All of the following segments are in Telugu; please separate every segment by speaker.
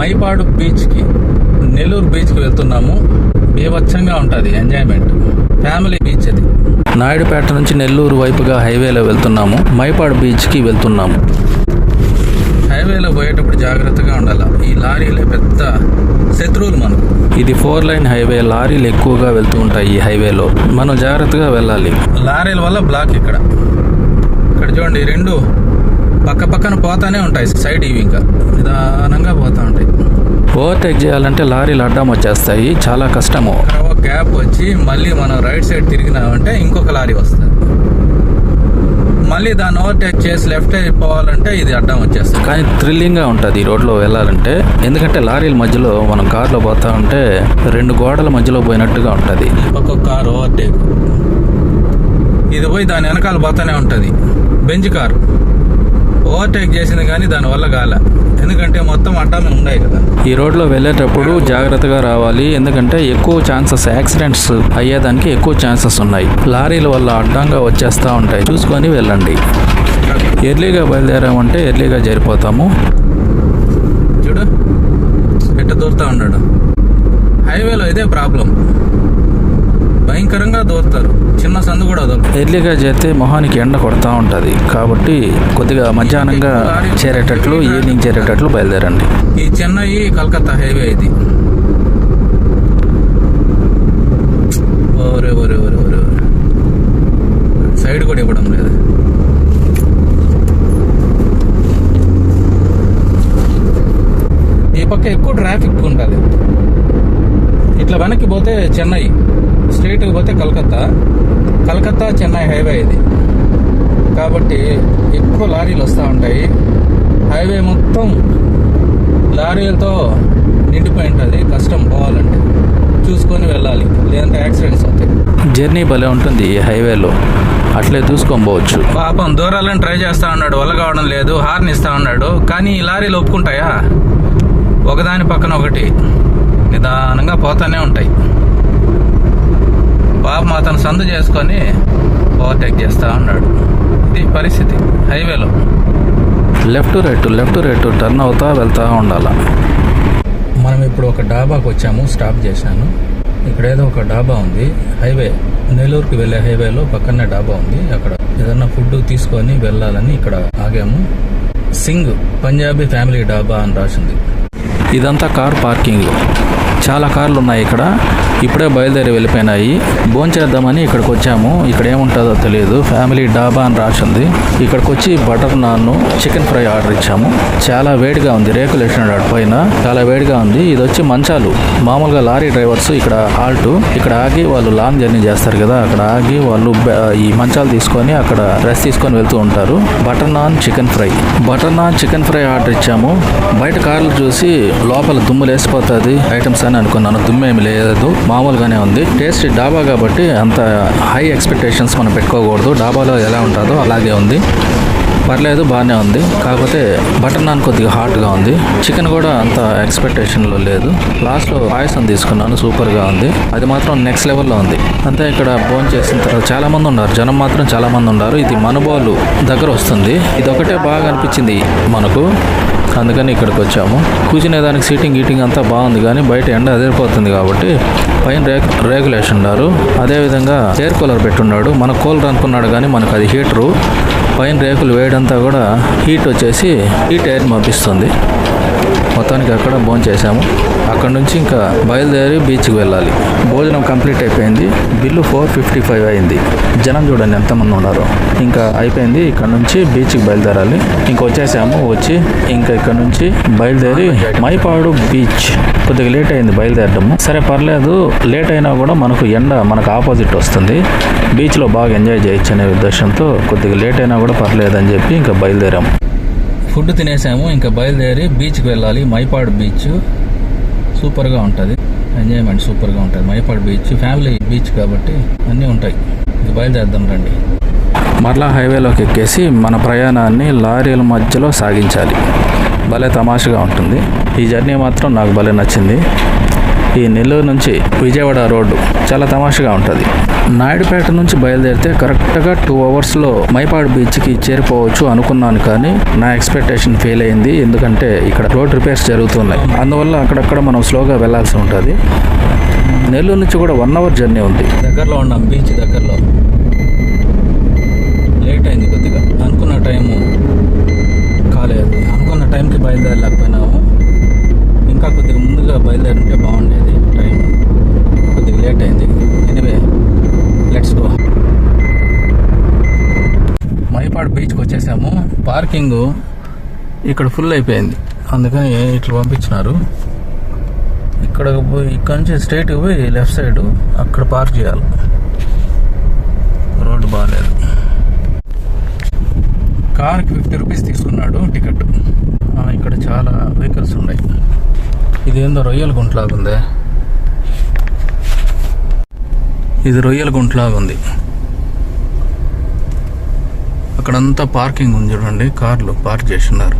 Speaker 1: మైపాడు బీచ్కి నెల్లూరు బీచ్కి వెళ్తున్నాము. బీభత్సంగా ఉంటుంది ఎంజాయ్మెంట్ ఫ్యామిలీ బీచ్ అది. నాయుడుపేట నుంచి నెల్లూరు వైపుగా హైవేలో వెళ్తున్నాము. మైపాడు బీచ్కి వెళ్తున్నాము. హైవేలో పోయేటప్పుడు జాగ్రత్తగా ఉండాలి. ఈ లారీలే పెద్ద శత్రువులు మనకు. ఇది ఫోర్ లైన్ హైవే లారీలు ఎక్కువగా వెళ్తూ ఉంటాయి ఈ హైవేలో. మనం జాగ్రత్తగా వెళ్ళాలి. లారీల వల్ల బ్లాక్ ఇక్కడ. ఇక్కడ చూడండి రెండు పక్క పక్కన పోతానే ఉంటాయి సైడ్ ఇవి ఇంకా. నిదానంగా పోతా ఉంటాయి. ఓవర్టేక్ చేయాలంటే లారీలు అడ్డం వచ్చేస్తాయి. చాలా కష్టము. ఒక గ్యాప్ వచ్చి మళ్ళీ మనం రైట్ సైడ్ తిరిగినామంటే ఇంకొక లారీ వస్తుంది. మళ్ళీ దాన్ని ఓవర్టేక్ చేసి లెఫ్ట్ అయిపోవాలంటే ఇది అడ్డం వచ్చేస్తుంది. కానీ థ్రిల్లింగ్గా ఉంటుంది ఈ రోడ్లో వెళ్ళాలంటే. ఎందుకంటే లారీల మధ్యలో మనం కార్లో పోతా ఉంటే రెండు గోడల మధ్యలో పోయినట్టుగా ఉంటుంది. ఒక్కొక్క కార్ ఓవర్టేక్. ఇది పోయి దాని వెనకాల పోతానే ఉంటుంది. Bench car. ఓవర్టేక్ చేసింది కానీ దానివల్ల కాలే. ఎందుకంటే మొత్తం అడ్డాలు ఉన్నాయి కదా. ఈ రోడ్లో వెళ్ళేటప్పుడు జాగ్రత్తగా రావాలి. ఎందుకంటే ఎక్కువ ఛాన్సెస్ యాక్సిడెంట్స్ అయ్యేదానికి ఎక్కువ ఛాన్సెస్ ఉన్నాయి. లారీల వల్ల అడ్డంగా వచ్చేస్తూ ఉంటాయి. చూసుకొని వెళ్ళండి. ఎర్లీగా బయలుదేరామంటే ఎర్లీగా జరిపోతాము. చూడు ఎట్ట దూరుతా ఉన్నాడు. హైవేలో ఇదే ప్రాబ్లం. భయంకరంగా దూరుతారు చిన్న సందు కూడా వదలరు ఎర్లీగా చేస్తే మొహానికి ఎండ కొడతా ఉంటుంది. కాబట్టి కొద్దిగా మధ్యాహ్నంగా చేరేటట్లు ఈవినింగ్ చేరేటట్లు బయలుదేరండి. ఈ చెన్నై కలకత్తా హైవే ఇది. ఓరే ఓరే ఓరే ఓరే ఓరే. సైడ్ కూడా ఇవ్వడం లేదు. ఈ పక్క ఎక్కువ ట్రాఫిక్ ఉంటుంది. ఇట్లా వెనక్కి పోతే చెన్నై. స్ట్రైట్కి పోతే కలకత్తా. కలకత్తా చెన్నై హైవే ఇది. కాబట్టి ఎక్కువ లారీలు వస్తూ ఉంటాయి. హైవే మొత్తం లారీలతో నిండిపోయి ఉంటుంది. కష్టం పోవాలంటే. చూసుకొని వెళ్ళాలి. లేదంటే యాక్సిడెంట్స్ అవుతాయి. జర్నీ భలే ఉంటుంది ఈ హైవేలో. అట్లే చూసుకొని పోవచ్చు. పాపం దూరాలను ట్రై చేస్తా ఉన్నాడు. వల్ల కావడం లేదు. హార్న్ ఇస్తా ఉన్నాడు. కానీ ఈ లారీలు ఒప్పుకుంటాయా? ఒకదాని పక్కన ఒకటి. నిదానంగా పోతానే ఉంటాయి. పాపం అతను సందు చేసుకొని ఓవర్టేక్ చేస్తా ఉన్నాడు. ఇది పరిస్థితి హైవేలో. Left right left right turn అవుతా వెళ్తా ఉండాల. మనం ఇప్పుడు ఒక డాబాకి వచ్చాము స్టాప్ చేశాను. ఇక్కడ ఏదో ఒక డాబా ఉంది హైవే. నెల్లూరుకి వెళ్ళే హైవేలో పక్కనే డాబా ఉంది అక్కడ. ఏదన్నా ఫుడ్ తీసుకొని వెళ్ళాలని ఇక్కడ ఆగాము. సింగ్ పంజాబీ ఫ్యామిలీ డాబా అని రాసింది. ఇదంతా కార్ పార్కింగ్ చాలా కార్లు ఉన్నాయి ఇక్కడ. ఇప్పుడే బయలుదేరి వెళ్ళిపోయినాయి. భోంచేద్దామని ఇక్కడికి వచ్చాము ఇక్కడ ఏముంటుందో తెలియదు. ఫ్యామిలీ డాబా అని రాసింది. ఇక్కడికి వచ్చి butter naan chicken fry order ఇచ్చాము. చాలా వేడిగా ఉంది. రేకులు వేసినాడు పైన. చాలా వేడిగా ఉంది. ఇది వచ్చి మంచాలు. మామూలుగా లారీ డ్రైవర్స్ ఇక్కడ హాల్ట్. ఇక్కడ ఆగి వాళ్ళు లాంగ్ జర్నీ చేస్తారు కదా. అక్కడ ఆగి వాళ్ళు ఈ మంచాలు తీసుకొని అక్కడ రెస్ట్ తీసుకొని వెళ్తూ ఉంటారు. Butter naan chicken fry. Butter naan chicken fry order ఇచ్చాము. బయట కార్లు చూసి లోపల దుమ్ము లేసిపోతుంది ఐటమ్స్ అని అనుకున్నాను. దుమ్ము ఏమి లేదు. మామూలుగానే ఉంది. టేస్ట్ డాబా కాబట్టి అంత హై ఎక్స్పెక్టేషన్స్ మనం పెట్టుకోకూడదు. డాబాలో ఎలా ఉంటుందో అలాగే ఉంది. పర్లేదు బాగానే ఉంది. కాకపోతే బటర్ నాన్ కొద్దిగా హాట్గా ఉంది. చికెన్ కూడా అంత ఎక్స్పెక్టేషన్లో లేదు. లాస్ట్లో పాయసం తీసుకున్నాను. సూపర్గా ఉంది. అది మాత్రం నెక్స్ట్ లెవెల్లో ఉంది. అంతే ఇక్కడ ఫోన్ చేసిన తర్వాత చాలామంది ఉన్నారు. జనం మాత్రం చాలామంది ఉన్నారు. ఇది మనుబోలు దగ్గర వస్తుంది. ఇది ఒకటే బాగా అనిపించింది మనకు. అందుకని ఇక్కడికి వచ్చాము. కూర్చునే దానికి సీటింగ్ గీటింగ్ అంతా బాగుంది కానీ బయట ఎండ అదిరిపోతుంది కాబట్టి పైన రేక్ రేకులేసి ఉన్నారు అదేవిధంగా ఎయిర్ కూలర్ పెట్టున్నాడు. మన కూలర్ అనుకున్నాడు కానీ మనకు అది హీటరు. పైన రేకులు వేయడంతా కూడా హీట్ వచ్చేసి హీట్ ఎయిర్ పంపిస్తుంది. మొత్తానికి అక్కడ భోజనం చేసాము అక్కడ నుంచి ఇంకా బయలుదేరి బీచ్కి వెళ్ళాలి. భోజనం కంప్లీట్ అయిపోయింది. బిల్లు ఫోర్ ఫిఫ్టీ ఫైవ్ అయింది. జనం చూడండి ఎంతమంది ఉన్నారో. ఇంకా అయిపోయింది. ఇక్కడ నుంచి బీచ్కి బయలుదేరాలి. ఇంకా వచ్చేసాము. వచ్చి ఇంకా ఇక్కడ నుంచి బయలుదేరి మైపాడు బీచ్. కొద్దిగా లేట్ అయింది బయలుదేరడము సరే పర్లేదు. లేట్ అయినా కూడా మనకు ఎండ మనకు ఆపోజిట్ వస్తుంది. బీచ్లో బాగా ఎంజాయ్ చేయొచ్చు అనే ఉద్దేశంతో కొద్దిగా లేట్ అయినా కూడా పర్లేదు అని చెప్పి ఇంకా బయలుదేరాము. ఫుడ్ తినేసాము ఇంకా బయలుదేరి బీచ్కి వెళ్ళాలి. మైపాడు బీచ్ సూపర్గా ఉంటుంది. ఎంజాయ్మెంట్ సూపర్గా ఉంటుంది. మైపాడు బీచ్ ఫ్యామిలీ బీచ్ కాబట్టి అన్నీ ఉంటాయి. ఇంకా బయలుదేరదాం రండి. మరలా హైవేలోకి ఎక్కేసి మన ప్రయాణాన్ని లారీల మధ్యలో సాగించాలి. భలే తమాషగా ఉంటుంది. ఈ జర్నీ మాత్రం నాకు భలే నచ్చింది. ఈ నెల్లూరు నుంచి విజయవాడ రోడ్డు చాలా తమాషగా ఉంటుంది. నాయుడుపేట నుంచి బయలుదేరితే కరెక్ట్గా టూ అవర్స్లో మైపాడు బీచ్కి చేరిపోవచ్చు అనుకున్నాను కానీ నా ఎక్స్పెక్టేషన్ ఫెయిల్ అయింది. ఎందుకంటే ఇక్కడ రోడ్ రిపేర్స్ జరుగుతున్నాయి. అందువల్ల అక్కడక్కడ మనం స్లోగా వెళ్ళాల్సి ఉంటుంది. నెల్లూరు నుంచి కూడా వన్ అవర్ జర్నీ ఉంది. దగ్గరలో ఉన్నాం బీచ్ దగ్గరలో. లేట్ అయింది కొద్దిగా. అనుకున్న టైము కాలేదు. అనుకున్న టైంకి బయలుదేరలేకపోయినాము. ఇంకా కొద్దిగా ముందుగా బయలుదేరుంటే బాగుండేది. ట్రైన్ కొద్దిగా లేట్ అయింది. ఎనివే లెట్స్ గో మైపాడు బీచ్కి వచ్చేసాము. పార్కింగ్ ఇక్కడ ఫుల్ అయిపోయింది. అందుకని ఇట్లా పంపించినారు. ఇక్కడ పోయి ఇక్కడ నుంచి స్ట్రైట్కి పోయి లెఫ్ట్ సైడ్ అక్కడ పార్క్ చేయాలి. రోడ్డు బాగాలేదు కార్కి ఫిఫ్టీ రూపీస్ తీసుకున్నాడు టికెట్ ఇక్కడ చాలా వెహికల్స్ ఉన్నాయి. ఇదేందో రొయ్యల గుంటలాగా ఇది రొయ్యల గుంట్లాగుంది. అక్కడంతా పార్కింగ్ ఉంది చూడండి కార్లు పార్క్ చేసి ఉన్నారు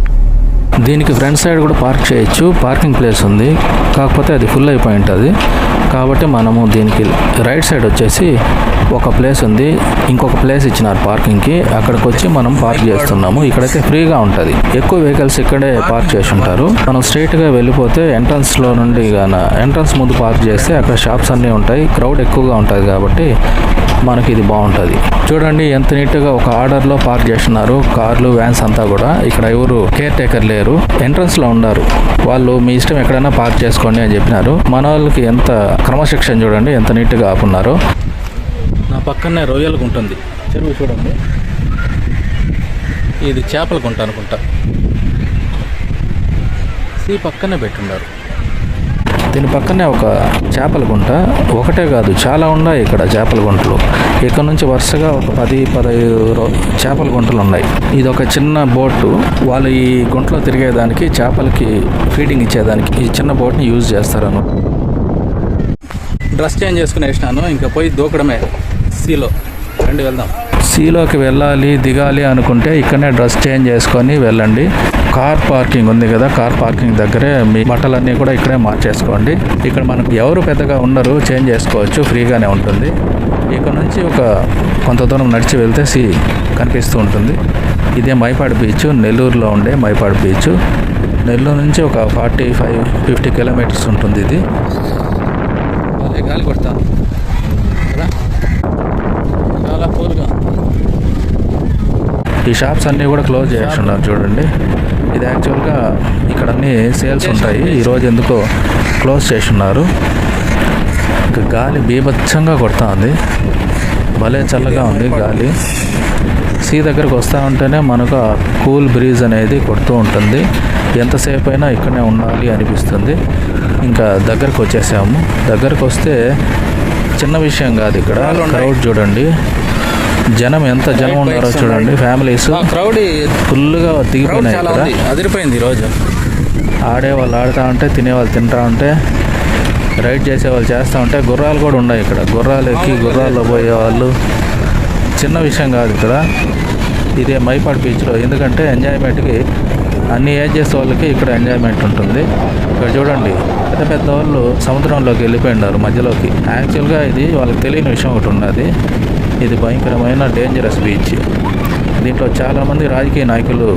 Speaker 1: దీనికి ఫ్రంట్ సైడ్ కూడా పార్క్ చేయొచ్చు పార్కింగ్ ప్లేస్ ఉంది. కాకపోతే అది ఫుల్ అయిపోయి ఉంటుంది కాబట్టి మనము దీనికి రైట్ సైడ్ వచ్చేసి ఒక ప్లేస్ ఉంది. ఇంకొక ప్లేస్ ఇచ్చినారు పార్కింగ్కి అక్కడికి వచ్చి మనం పార్క్ చేస్తున్నాము. ఇక్కడైతే ఫ్రీగా ఉంటుంది. ఎక్కువ వెహికల్స్ ఇక్కడే పార్క్ చేసి ఉంటారు మనం స్ట్రైట్గా వెళ్ళిపోతే ఎంట్రన్స్లో నుండి గాన ఎంట్రన్స్ ముందు పార్క్ చేస్తే అక్కడ షాప్స్ అన్నీ ఉంటాయి. క్రౌడ్ ఎక్కువగా ఉంటుంది కాబట్టి మనకి ఇది బాగుంటుంది. చూడండి ఎంత నీట్గా ఒక ఆర్డర్లో పార్క్ చేస్తున్నారు. కార్లు వ్యాన్స్ అంతా కూడా. ఇక్కడ ఎవరు కేర్ టేకర్ లేరు ఎంట్రన్స్లో ఉన్నారు. వాళ్ళు మీ ఇష్టం ఎక్కడైనా పార్క్ చేసుకోండి అని చెప్పినారు. మన వాళ్ళకి ఎంత క్రమశిక్షణ చూడండి. ఎంత నీట్గా ఆపున్నారు. పక్కనే రొయ్యల గుంట ఉంది. చెరువు చూడండి. ఇది చేపల గుంట అనుకుంటా. సీ పక్కనే పెట్టున్నారు. దీని పక్కనే ఒక చేపల గుంట. ఒకటే కాదు చాలా ఉన్నాయి ఇక్కడ చేపల గుంటలు. ఇక్కడ నుంచి వరుసగా ఒక పది పదహైదు చేపల గుంటలు ఉన్నాయి. ఇది ఒక చిన్న బోటు. వాళ్ళు ఈ గుంటలో తిరిగేదానికి చేపలకి ఫీడింగ్ ఇచ్చేదానికి ఈ చిన్న బోట్ని యూజ్ చేస్తారను డ్రెస్ చేంజ్ చేసుకుని వేసినాను ఇంకా పోయి దూకడమే. సీలో. రండి వెళ్దాం. సీలోకి వెళ్ళాలి దిగాలి అనుకుంటే ఇక్కడనే డ్రెస్ చేంజ్ చేసుకొని వెళ్ళండి. కార్ పార్కింగ్ ఉంది కదా కార్ పార్కింగ్ దగ్గరే మీ బట్టలన్నీ కూడా ఇక్కడే మార్చేసుకోండి. ఇక్కడ మనకు ఎవరు పెద్దగా ఉండరు చేంజ్ చేసుకోవచ్చు ఫ్రీగానే ఉంటుంది. ఇక్కడ నుంచి ఒక కొంత దూరం నడిచి వెళ్తే సీ కనిపిస్తూ ఉంటుంది. ఇదే మైపాడు బీచ్ నెల్లూరులో ఉండే మైపాడు బీచ్. నెల్లూరు నుంచి ఒక ఫార్టీ ఫైవ్ ఫిఫ్టీ కిలోమీటర్స్ ఉంటుంది ఇది. గాలి కొడతాను కదా చాలా కూల్గా ఈ షాప్స్ అన్నీ కూడా క్లోజ్ చేస్తున్నారు చూడండి. ఇది యాక్చువల్గా ఇక్కడ అన్ని సేల్స్ ఉంటాయి. ఈరోజు ఎందుకో క్లోజ్ చేస్తున్నారు. ఇంకా గాలి బీభత్సంగా కొడతా ఉంది. భలే చల్లగా ఉంది గాలి. సీ దగ్గరకు వస్తూ ఉంటేనే మనకు ఆ కూల్ బ్రీజ్ అనేది కొడుతూ ఉంటుంది. ఎంతసేపు అయినా ఇక్కడనే ఉండాలి అనిపిస్తుంది. ఇంకా దగ్గరకు వచ్చేసాము. దగ్గరకు వస్తే చిన్న విషయం కాదు ఇక్కడ. క్రౌడ్ చూడండి. జనం ఎంత జనం ఉన్నారో చూడండి. ఫ్యామిలీస్
Speaker 2: క్రౌడ్
Speaker 1: ఫుల్గా దిగిపోయినాయి
Speaker 2: అదిరిపోయింది ఈరోజు
Speaker 1: ఆడే వాళ్ళు ఆడుతూ ఉంటే తినేవాళ్ళు తింటా ఉంటే రైడ్ చేసే వాళ్ళు చేస్తూ ఉంటే గుర్రాలు కూడా ఉన్నాయి ఇక్కడ. గుర్రాలు ఎక్కి గుర్రాల్లో పోయే వాళ్ళు చిన్న విషయం కాదు ఇక్కడ. ఇదే మైపాడు బీచ్లో ఎందుకంటే ఎంజాయ్మెంట్కి అన్ని ఏజ్ చేసే వాళ్ళకి ఇక్కడ ఎంజాయ్మెంట్ ఉంటుంది. ఇక్కడ చూడండి పెద్ద పెద్ద వాళ్ళు సముద్రంలోకి వెళ్ళిపోయినారు మధ్యలోకి. యాక్చువల్గా ఇది వాళ్ళకి తెలియని విషయం ఒకటి ఉన్నది. ఇది భయంకరమైన డేంజరస్ బీచ్ దీంట్లో చాలామంది రాజకీయ నాయకులు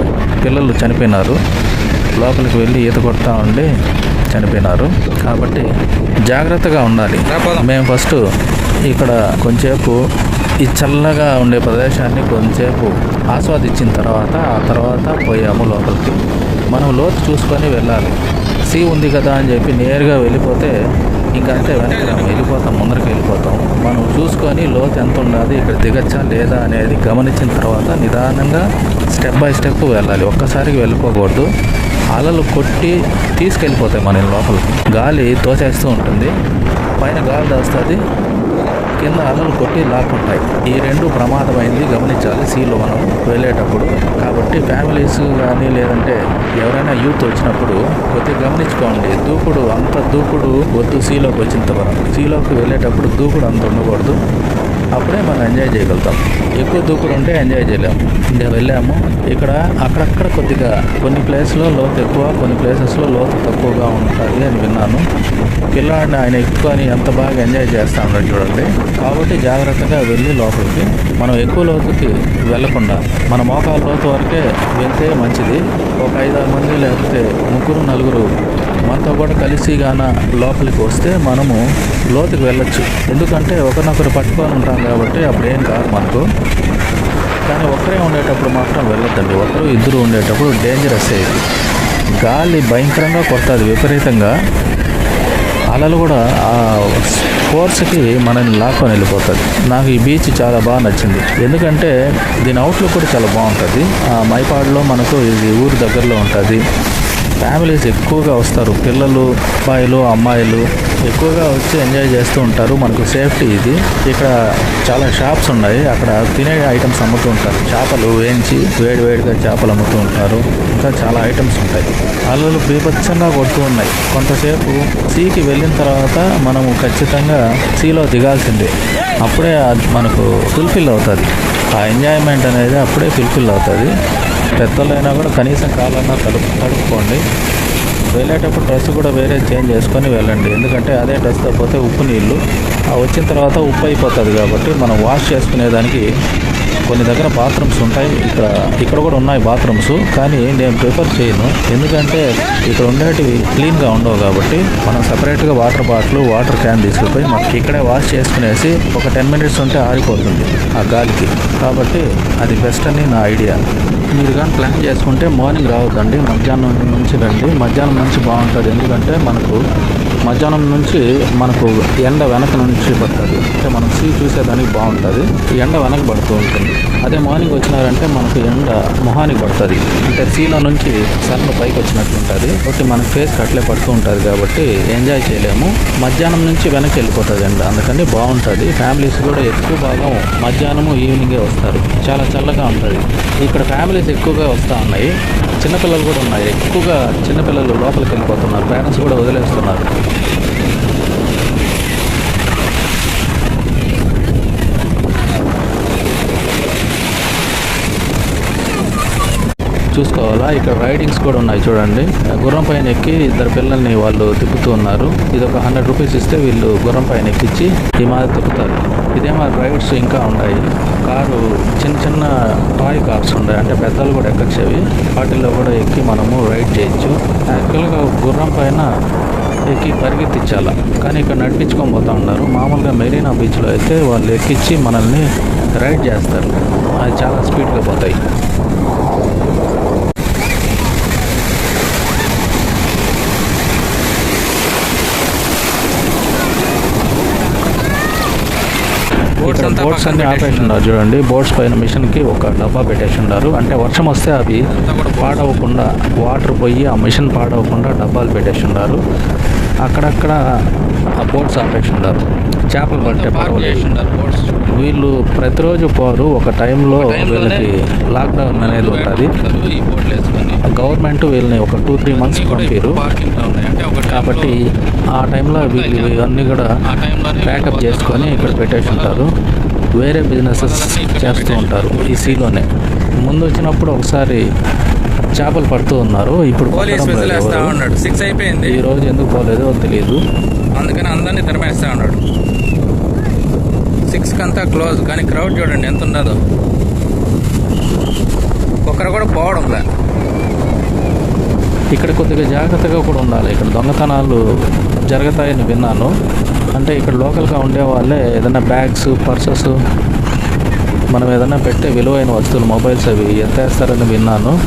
Speaker 1: పిల్లలు చనిపోయినారు. లోపలికి వెళ్ళి ఈత కొడతా ఉండి చనిపోయినారు. కాబట్టి జాగ్రత్తగా ఉండాలి. మేము ఫస్ట్ ఇక్కడ కొంచెంసేపు ఈ చల్లగా ఉండే ప్రదేశాన్ని కొంచెంసేపు ఆస్వాదించిన తర్వాత ఆ తర్వాత పోయాము లోపలికి. మనం లోతు చూసుకొని వెళ్ళాలి. సీ ఉంది కదా అని చెప్పి నేరుగా వెళ్ళిపోతే ఇంకా అంతే వెనక్కి రాము వెళ్ళిపోతాం ముందరికి వెళ్ళిపోతాం. మనం చూసుకొని లోతు ఎంత ఉన్నది ఇక్కడ దిగచ్చా లేదా అనేది గమనించిన తర్వాత నిదానంగా స్టెప్ బై స్టెప్ వెళ్ళాలి. ఒక్కసారికి వెళ్ళిపోకూడదు. అలలు కొట్టి తీసుకెళ్ళిపోతాయి మన లోపలికి. గాలి తోచేస్తూ ఉంటుంది. పైన గాలి దాస్తుంది. కింద అలలు కొట్టి లాక్కుంటాయి. ఈ రెండు ప్రమాదమైంది గమనించాలి. సీలో మనం వెళ్ళేటప్పుడు. కాబట్టి ఫ్యామిలీస్ కానీ లేదంటే ఎవరైనా యూత్ వచ్చినప్పుడు కొద్దిగా గమనించుకోండి. దూకుడు అంత దూకుడు వద్దు. సీలోకి వచ్చిన తర్వాత సీలోకి వెళ్ళేటప్పుడు దూకుడు అంత ఉండకూడదు. అప్పుడే మనం ఎంజాయ్ చేయగలుగుతాం. ఎక్కువ దూకులు ఉంటే ఎంజాయ్ చేయలేము ఇంకా వెళ్ళాము. ఇక్కడ అక్కడక్కడ కొద్దిగా కొన్ని ప్లేస్లో లోతు ఎక్కువ కొన్ని ప్లేసెస్లో లోతు తక్కువగా ఉంటుంది అని విన్నాను. పిల్లాడిని ఆయన ఎక్కువని ఎంత బాగా ఎంజాయ్ చేస్తా ఉన్నాడు చూడండి. కాబట్టి జాగ్రత్తగా వెళ్ళి లోపలికి. మనం ఎక్కువ లోతుకి వెళ్ళకుండా మన మోకాల లోతు వరకే వెళ్తే మంచిది. ఒక ఐదారు మంది లేకపోతే ముగ్గురు నలుగురు మనతో కూడా కలిసి గాన లోపలికి వస్తే మనము లోతుకి వెళ్ళొచ్చు. ఎందుకంటే ఒకరినొకరు పట్టుకొని ఉంటాం కాబట్టి అప్పుడు ఏం కాదు మనకు. కానీ ఒక్కరే ఉండేటప్పుడు మాత్రం వెళ్ళొద్దండి. ఒకరు ఇద్దరు ఉండేటప్పుడు డేంజరస్ అయ్యేది గాలి భయంకరంగా కొడుతుంది విపరీతంగా. అలలు కూడా ఆ ఫోర్స్కి మనల్ని లాక్కొని వెళ్ళిపోతుంది. నాకు ఈ బీచ్ చాలా బాగా నచ్చింది. ఎందుకంటే దీని అవుట్లుక్ కూడా చాలా బాగుంటుంది. ఆ మైపాడులో మనకు ఇది ఊరు దగ్గరలో ఉంటుంది. ఫ్యామిలీస్ ఎక్కువగా వస్తారు. పిల్లలు అబ్బాయిలు అమ్మాయిలు ఎక్కువగా వచ్చి ఎంజాయ్ చేస్తూ ఉంటారు. మనకు సేఫ్టీ ఇది. ఇక్కడ చాలా షాప్స్ ఉన్నాయి. అక్కడ తినే ఐటమ్స్ అమ్ముతూ ఉంటారు. చేపలు వేయించి వేడి వేడిగా చేపలు అమ్ముతూ ఉంటారు. ఇంకా చాలా ఐటమ్స్ ఉంటాయి. అలలు బీభత్సంగా కొడుతూ ఉన్నాయి. కొంతసేపు సీకి వెళ్ళిన తర్వాత మనము ఖచ్చితంగా సీలో దిగాల్సిందే. అప్పుడే మనకు ఫుల్ఫిల్ అవుతుంది. ఆ ఎంజాయ్మెంట్ అనేది అప్పుడే ఫుల్ఫిల్ అవుతుంది. పెద్దలైనా కూడా కనీసం కాలన్నా తడుపు తడుపుకోండి. వెళ్ళేటప్పుడు డ్రెస్ కూడా వేరే చేంజ్ చేసుకొని వెళ్ళండి. ఎందుకంటే అదే డ్రెస్తో పోతే ఉప్పు నీళ్ళు. ఆ వచ్చిన తర్వాత ఉప్పు అయిపోతుంది కాబట్టి మనం వాష్ చేసుకునేదానికి కొన్ని దగ్గర బాత్రూమ్స్ ఉంటాయి. ఇక్కడ ఇక్కడ కూడా ఉన్నాయి బాత్రూమ్స్ కానీ నేను ప్రిఫర్ చేయను. ఎందుకంటే ఇక్కడ ఉండేటివి క్లీన్గా ఉండవు కాబట్టి మనం సపరేట్గా వాటర్ బాటిల్ వాటర్ క్యాన్ తీసుకుపోయి మనకి ఇక్కడే వాష్ చేసుకునేసి ఒక టెన్ మినిట్స్ ఉంటే ఆరిపోతుంది ఆ గాలికి. కాబట్టి అది బెస్ట్ అని నా ఐడియా మీరు కానీ ప్లాన్ చేసుకుంటే మార్నింగ్ రావద్దండి. మధ్యాహ్నం నుంచి రండి. మధ్యాహ్నం నుంచి బాగుంటుంది. ఎందుకంటే మనకు మధ్యాహ్నం నుంచి మనకు ఎండ వెనక నుంచి పడుతుంది. అంటే మనం సీ చూసేదానికి బాగుంటుంది. ఈ ఎండ వెనక పడుతూ ఉంటుంది. అదే మార్నింగ్ వచ్చినారంటే మనకు ఎండ మొహానికి పడుతుంది. అంటే సీలో నుంచి సన్ పైకి వచ్చినట్టు ఉంటుంది. కాబట్టి మన ఫేస్ అట్లే పడుతూ ఉంటుంది కాబట్టి ఎంజాయ్ చేయలేము. మధ్యాహ్నం నుంచి వెనక్కి వెళ్ళిపోతుంది ఎండ. అందుకని బాగుంటుంది. ఫ్యామిలీస్ కూడా ఎక్కువ భాగం మధ్యాహ్నము ఈవినింగే వస్తారు. చాలా చల్లగా ఉంటుంది. ఇక్కడ ఫ్యామిలీస్ ఎక్కువగా వస్తూ ఉన్నాయి. చిన్నపిల్లలు కూడా ఉన్నాయి. ఎక్కువగా చిన్నపిల్లలు లోపలికి వెళ్ళిపోతున్నారు. పేరెంట్స్ కూడా వదిలేస్తున్నారు. చూసుకోవాలా? ఇక్కడ రైడింగ్స్ కూడా ఉన్నాయి చూడండి. గుర్రం పైన ఎక్కి ఇద్దరు పిల్లల్ని వాళ్ళు తిప్పుతూ ఉన్నారు. ఇది ఒక హండ్రెడ్ రూపీస్ ఇస్తే వీళ్ళు గుర్రం పైన ఎక్కించి ఈ మాదిరి తిప్పుతారు. ఇదే మా రైడ్స్ ఇంకా ఉన్నాయి. కారు చిన్న చిన్న టాయ్ కార్స్ ఉన్నాయి. అంటే పెద్దలు కూడా ఎక్కచ్చేవి. వాటిల్లో కూడా ఎక్కి మనము రైడ్ చేయొచ్చు. యాక్చువల్గా గుర్రం పైన ఎక్కి పరిగెత్తించాల? కానీ ఇక్కడ నడిపించుకొని పోతా ఉన్నారు మామూలుగా మెరీనా బీచ్లో అయితే వాళ్ళు ఎక్కించి మనల్ని రైడ్ చేస్తారు. అది చాలా స్పీడ్గా పోతాయి. ఇక్కడ బోట్స్ అన్ని ఆపేసి ఉన్నారు చూడండి. బోట్స్ పైన మిషన్కి ఒక డబ్బా పెట్టేసి ఉన్నారు అంటే వర్షం వస్తే అవి పాడవకుండా వాటర్ పోయి ఆ మిషన్ పాడవకుండా డబ్బాలు పెట్టేసి ఉన్నారు అక్కడక్కడ ఆ బోట్స్ ఆపేసి ఉన్నారు చేపలు పట్టే వీళ్ళు ప్రతిరోజు పోరు. ఒక టైంలో వీళ్ళకి లాక్డౌన్ అనేది ఉంటుంది. గవర్నమెంట్ వీళ్ళని ఒక టూ త్రీ మంత్స్ పంపారు. కాబట్టి ఆ టైంలో వీళ్ళు ఇవన్నీ కూడా ప్యాకప్ చేసుకొని ఇక్కడ పెట్టేసి ఉంటారు వేరే బిజినెసెస్ చేస్తూ ఉంటారు ఈ సీలోనే ముందు వచ్చినప్పుడు ఒకసారి చేపలు పడుతూ ఉన్నారు. ఇప్పుడు.
Speaker 2: ఉన్నాడు. సిక్స్ అయిపోయింది.
Speaker 1: ఈ రోజు ఎందుకు పోలేదో తెలియదు
Speaker 2: అందుకని అందరినీ తరిమేస్తా ఉన్నాడు. సిక్స్ కంతా క్లోజ్ కానీ క్రౌడ్ చూడండి ఎంత ఉన్నదో. ఒకరు కూడా పోవడం లే
Speaker 1: ఇక్కడ కొద్దిగా జాగ్రత్తగా కూడా ఉండాలి. ఇక్కడ దొంగతనాలు జరుగుతాయని విన్నాను. అంటే ఇక్కడ లోకల్గా ఉండే వాళ్ళే ఏదైనా బ్యాగ్స్ పర్సెస్ మనం ఏదైనా పెట్టే విలువైన వస్తువులు మొబైల్స్ అవి ఎత్తేస్తారని విన్నాను.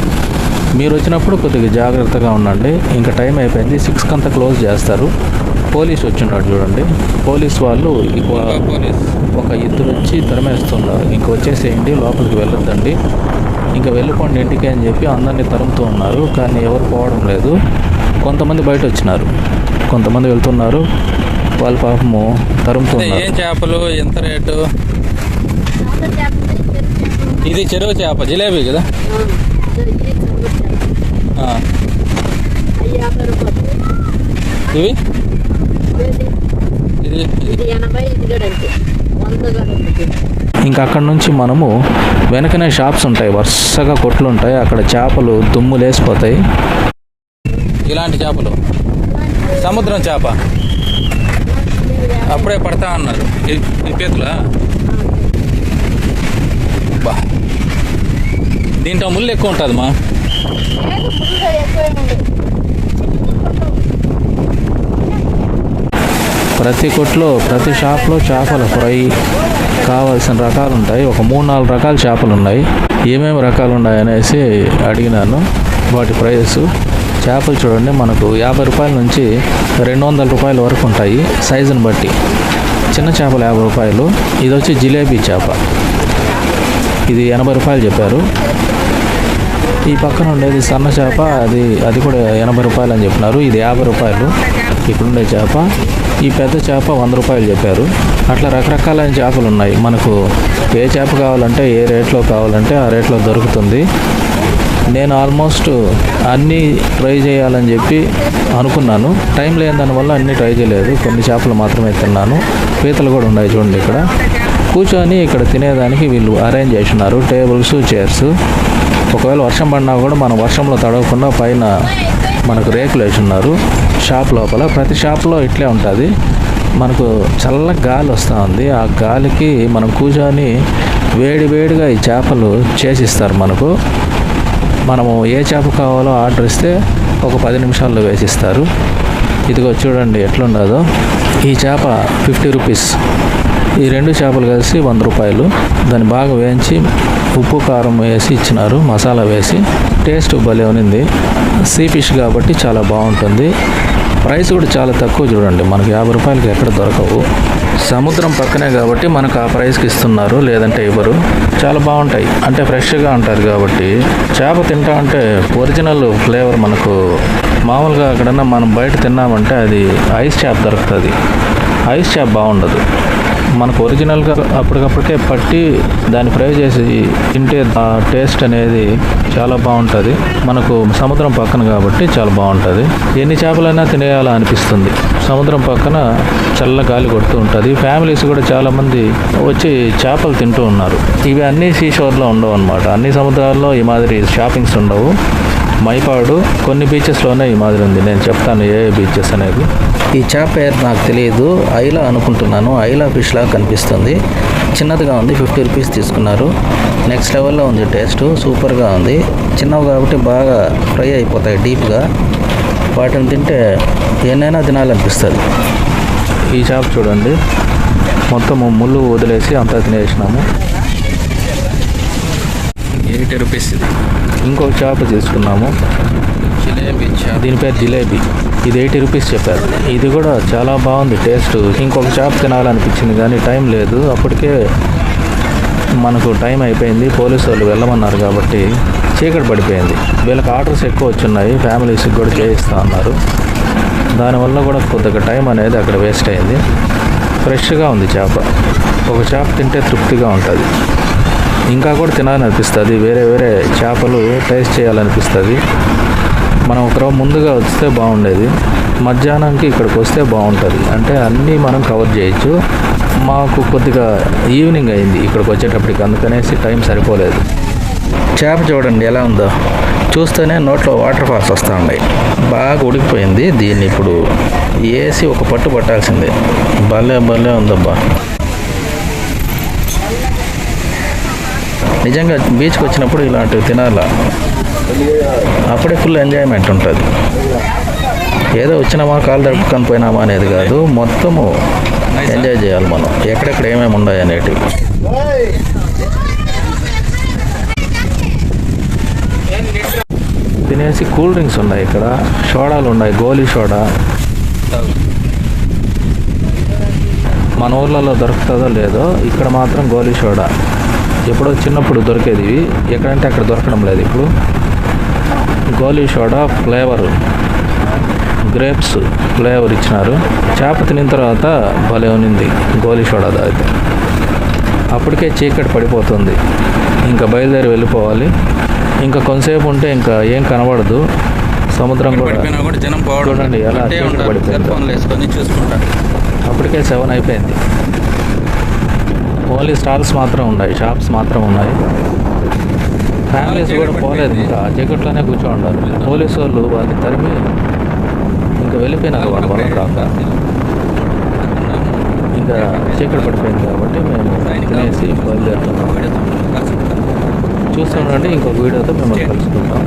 Speaker 1: మీరు వచ్చినప్పుడు కొద్దిగా జాగ్రత్తగా ఉండండి. ఇంకా టైం అయిపోయింది. సిక్స్ కంతా క్లోజ్ చేస్తారు. పోలీస్ వచ్చిన్నాడు చూడండి. పోలీస్ వాళ్ళు ఒక ఇద్దరు వచ్చి తరిమేస్తున్నారు. ఇంక వచ్చేసేయండి. లోపలికి వెళ్ళొద్దండి. ఇంకా వెళ్ళిపోండి ఇంటికి అని చెప్పి అందరినీ తరుముతూ ఉన్నారు. కానీ ఎవరు పోవడం లేదు. కొంతమంది బయట వచ్చినారు. కొంతమంది వెళ్తున్నారు. వాళ్ళ పాపము తరుముతున్నారు
Speaker 2: ఏం చేపలు? ఎంత రేటు? ఇది చెరువు చేప జిలేబీ కదా. ఇవి?
Speaker 1: ఇంకా అక్కడ నుంచి మనము వెనకనే షాప్స్ ఉంటాయి వరుసగా కొట్లు ఉంటాయి. అక్కడ చేపలు దుమ్ము లేసిపోతాయి.
Speaker 2: ఇలాంటి చేపలు? సముద్రం చేప? అప్పుడే పడతా అన్నారు. ఈ- ఈ పీతలా? బా. దీంట్లో ముళ్ళు ఎక్కువ ఉంటుంది మా
Speaker 1: ప్రతి కొట్లో ప్రతి షాప్లో చేపల ఫ్రై కావాల్సిన రకాలు ఉంటాయి. ఒక మూడు నాలుగు రకాల చేపలు ఉన్నాయి. ఏమేమి రకాలు ఉన్నాయి అనేసి అడిగినాను. వాటి ప్రైస్ చేపలు చూడండి మనకు యాభై రూపాయల నుంచి రెండు వందల రూపాయల వరకు ఉంటాయి సైజుని బట్టి. చిన్న చేపలు యాభై రూపాయలు. ఇది వచ్చి జిలేబీ చేప. ఇది ఎనభై రూపాయలు చెప్పారు. ఈ పక్కన ఉండేది సన్న చేప అది అది కూడా ఎనభై రూపాయలు అని చెప్పినారు. ఇది యాభై రూపాయలు. ఇప్పుడుండే చేప. ఈ పెద్ద చేప వంద రూపాయలు చెప్పారు. అట్లా రకరకాలైన చేపలు ఉన్నాయి. మనకు ఏ చేప కావాలంటే ఏ రేట్లో కావాలంటే ఆ రేట్లో దొరుకుతుంది. నేను ఆల్మోస్ట్ అన్నీ ట్రై చేయాలని చెప్పి అనుకున్నాను. టైం లేని దానివల్ల అన్నీ ట్రై చేయలేదు. కొన్ని చేపలు మాత్రమే తిన్నాను. పీతలు కూడా ఉన్నాయి చూడండి ఇక్కడ. కూర్చొని ఇక్కడ తినేదానికి వీళ్ళు అరేంజ్ చేసినారు. టేబుల్స్ చైర్స్ ఒకవేళ వర్షం పడినా కూడా మనం వర్షంలో తడవకుండా పైన మనకు రేకులు వేసి ఉన్నారు. షాప్ లోపల. ప్రతి షాప్లో ఇట్లే ఉంటుంది. మనకు చల్ల గాలి వస్తూ ఉంది. ఆ గాలికి మనం కూర్చొని వేడి వేడిగా ఈ చేపలు చేసిస్తారు మనకు. మనము ఏ చేప కావాలో ఆర్డర్ ఇస్తే ఒక పది నిమిషాల్లో వేసిస్తారు. ఇదిగో చూడండి ఎట్లుండదో. ఈ చేప ఫిఫ్టీ రూపీస్. ఈ రెండు చేపలు కలిసి వంద రూపాయలు. దాన్ని బాగా వేయించి ఉప్పు కారం వేసి ఇచ్చినారు మసాలా వేసి. టేస్ట్ భలే ఉంది సీ ఫిష్ కాబట్టి చాలా బాగుంటుంది. ప్రైస్ కూడా చాలా తక్కువ చూడండి. మనకి యాభై రూపాయలకి ఎక్కడ దొరకవు. సముద్రం పక్కనే కాబట్టి మనకు ఆ ప్రైస్కి ఇస్తున్నారు లేదంటే ఇవ్వరు. చాలా బాగుంటాయి. అంటే ఫ్రెష్గా ఉంటారు కాబట్టి. చేప తింటా అంటే ఒరిజినల్ ఫ్లేవర్ మనకు మామూలుగా ఎక్కడన్నా మనం బయట తిన్నామంటే అది ఐస్ చేప దొరుకుతుంది. ఐస్ చేప బాగుండదు. మనకు ఒరిజినల్గా అప్పటికప్పటికే పట్టి దాన్ని ఫ్రై చేసి తింటే ఆ టేస్ట్ అనేది చాలా బాగుంటుంది. మనకు సముద్రం పక్కన కాబట్టి చాలా బాగుంటుంది. ఎన్ని చేపలైనా తినేయాలా అనిపిస్తుంది. సముద్రం పక్కన చల్ల గాలి కొడుతూ ఉంటుంది. ఫ్యామిలీస్ కూడా చాలామంది వచ్చి చేపలు తింటూ ఉన్నారు. ఇవి అన్ని సీషోర్లో ఉండవు అనమాట అన్ని సముద్రాల్లో ఈ మాదిరి షాపింగ్స్ ఉండవు. మైపాడు కొన్ని బీచెస్లోనే ఈ మాదిరి ఉంది. నేను చెప్తాను ఏ ఏ బీచెస్ అనేది ఈ చేప పేరు నాకు తెలియదు. ఐలా అనుకుంటున్నాను. ఐలా ఫిష్ లాగా కనిపిస్తుంది. చిన్నదిగా ఉంది. ఫిఫ్టీ రూపీస్ తీసుకున్నారు. నెక్స్ట్ లెవెల్లో ఉంది టేస్ట్ సూపర్గా ఉంది. చిన్నవి కాబట్టి బాగా ఫ్రై అయిపోతాయి డీప్గా వాటిని తింటే ఎన్నైనా తినాలనిపిస్తుంది. ఈ చేప చూడండి. మొత్తం ముళ్ళు వదిలేసి అంతా తినేసినాము.
Speaker 2: ఎయిటీ రూపీస్ ఇది
Speaker 1: ఇంకొక చేప తీసుకున్నాము
Speaker 2: జిలేబీ
Speaker 1: దీని పేరు జిలేబీ. ఇది ఎయిటీ రూపీస్ చెప్పారు. ఇది కూడా చాలా బాగుంది టేస్ట్ ఇంకొక చేప తినాలనిపించింది కానీ టైం లేదు. అప్పటికే మనకు టైం అయిపోయింది. పోలీసు వాళ్ళు వెళ్ళమన్నారు కాబట్టి చీకటి పడిపోయింది. వీళ్ళకి ఆర్డర్స్ ఎక్కువ వచ్చున్నాయి ఫ్యామిలీస్కి కూడా చేయిస్తా అన్నారు. దానివల్ల కూడా కొద్దిగా టైం అనేది అక్కడ వేస్ట్ అయింది. ఫ్రెష్గా ఉంది చేప. ఒక చేప తింటే తృప్తిగా ఉంటుంది. ఇంకా కూడా తినాలనిపిస్తుంది. వేరే వేరే చేపలు టేస్ట్ చేయాలనిపిస్తుంది. మనం ఒకరోజు ముందుగా వస్తే బాగుండేది. మధ్యాహ్నంకి ఇక్కడికి వస్తే బాగుంటుంది. అంటే అన్నీ మనం కవర్ చేయొచ్చు. మాకు కొద్దిగా ఈవినింగ్ అయింది ఇక్కడికి వచ్చేటప్పటికి. అందుకనేసి టైం సరిపోలేదు. చేప చూడండి ఎలా ఉందో. చూస్తేనే నోట్లో వాటర్ ఫాల్స్ వస్తూ ఉన్నాయి బాగా ఉడికిపోయింది. దీన్ని ఇప్పుడు వేసి ఒక పట్టు పట్టాల్సిందే. భలే భలే ఉందబ్బా. నిజంగా బీచ్కి వచ్చినప్పుడు ఇలాంటివి తినాలా? అప్పుడే ఫుల్ ఎంజాయ్మెంట్ ఉంటుంది. ఏదో వచ్చినామా కాలు దడుపుకొని పోయినామా అనేది కాదు మొత్తము ఎంజాయ్ చేయాలి మనం. ఎక్కడెక్కడ ఏమేమి ఉన్నాయి అనేటివి. తినేసి కూల్ డ్రింక్స్ ఉన్నాయి ఇక్కడ. సోడాలు ఉన్నాయి గోలీ సోడా. మన ఊర్లలో దొరుకుతుందో లేదో ఇక్కడ మాత్రం గోలీ సోడా. ఎప్పుడో చిన్నప్పుడు దొరికేది ఇవి. ఎక్కడంటే అక్కడ దొరకడం లేదు ఇప్పుడు. గోలీ సోడా ఫ్లేవర్ గ్రేప్స్ ఫ్లేవర్ ఇచ్చినారు. చేప తినిన తర్వాత భలే ఉన్నింది గోలీ సోడా తాగితే. అప్పటికే చీకటి పడిపోతుంది. ఇంకా బయలుదేరి వెళ్ళిపోవాలి. ఇంకా కొంతసేపు ఉంటే ఇంకా ఏం కనబడదు. సముద్రం కూడా చూడండి ఎలా పడిపోయిందో. అప్పటికే సెవెన్ అయిపోయింది. ఓన్లీ స్టాల్స్ మాత్రం ఉన్నాయి షాప్స్ మాత్రం ఉన్నాయి. ఫ్యామిలీస్ కూడా పోలేదు ఇంకా చీకట్లోనే కూర్చో ఉన్నారు పోలీసు వాళ్ళు వాళ్ళని తరిమి ఇంకా వెళ్ళిపోయినారు వాళ్ళ వల్ల కాక ఇంకా చీకటి పడిపోయింది కాబట్టి మేము తినేసి బయలుదేరుతున్నాం. చూస్తుండండి ఇంకొక వీడియోతో మిమ్మల్ని కలుసుకుంటాం.